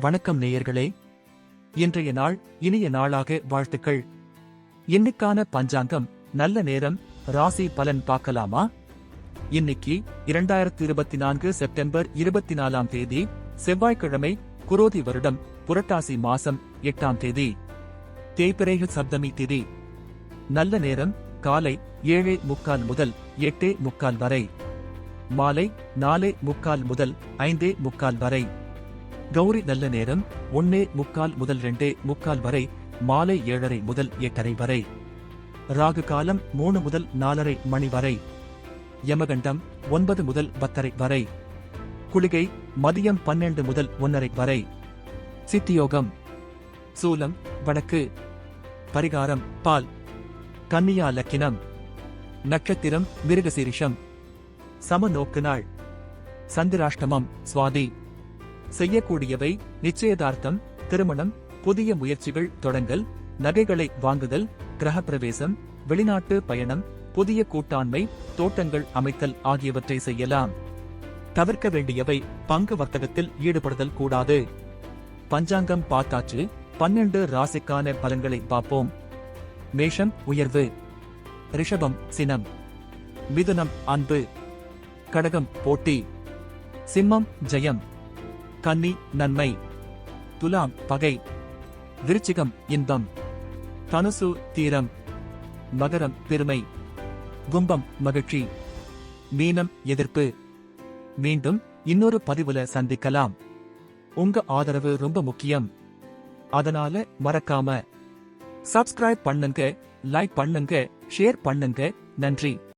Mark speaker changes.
Speaker 1: வணக்கம் நேயர்களே. இன்றைய நாள் இனிய நாளாக வாழ்த்துக்கள். இன்னைக்கான பஞ்சாங்கம் நல்ல நேரம் ராசி பலன் பார்க்கலாமா? இன்னைக்கு இரண்டாயிரத்தி இருபத்தி நான்கு செப்டம்பர் இருபத்தி நாலாம் தேதி செவ்வாய்க்கிழமை குரோதி வருடம் புரட்டாசி மாசம் எட்டாம் தேதி. தேய்பிரேக சப்தமி திதி. நல்ல நேரம் காலை ஏழே முக்கால் முதல் எட்டே முக்கால் வரை. மாலை நாலே முக்கால் முதல் ஐந்தே முக்கால் வரை. கௌரி நல்ல நேரம் ஒன்னே முக்கால் முதல் ரெண்டே முக்கால் வரை மாலை ஏழரை முதல் எட்டரை வரை. ராகு காலம் மூணு முதல் நாலரை மணி வரை. யமகண்டம் ஒன்பது முதல் பத்தரை வரை. குளிகை மதியம் பன்னெண்டு முதல் ஒன்னரை வரை. சித்தியோகம். சூலம் வடக்கு. பரிகாரம் பால். கன்னியா லக்கினம். நட்சத்திரம் மிருகசீரிஷம். சமநோக்கு நாள். சந்திராஷ்டமம் சுவாதி. செய்யக்கூடியவை நிச்சயதார்த்தம் திருமணம் புதிய முயற்சிகள் தொடங்கல் நகைகளை வாங்குதல் கிரகப்பிரவேசம் வெளிநாட்டு பயணம் புதிய கூட்டாண்மை தோட்டங்கள் அமைத்தல் ஆகியவற்றை செய்யலாம். தவிர்க்க வேண்டியவை பங்கு வர்த்தகத்தில் ஈடுபடுதல் கூடாது. பஞ்சாங்கம் பார்த்தாச்சு பன்னெண்டு ராசிக்கான பலன்களை பார்ப்போம். மேஷம் உயர்வு. ரிஷபம் சினம். மிதுனம் அன்பு. கடகம் போட்டி. சிம்மம் ஜெயம். கன்னி நன்மை. துலாம் பகை. விருச்சிகம் இன்பம். தனுசு தீரம். மகரம் பெருமை. கும்பம் மகிழ்ச்சி. மீனம் எதிர்ப்பு. மீண்டும் இன்னொரு பதிவுல சந்திக்கலாம். உங்க ஆதரவு ரொம்ப முக்கியம். அதனால மறக்காம சப்ஸ்கிரைப் பண்ணுங்க லைக் பண்ணுங்க ஷேர் பண்ணுங்க. நன்றி.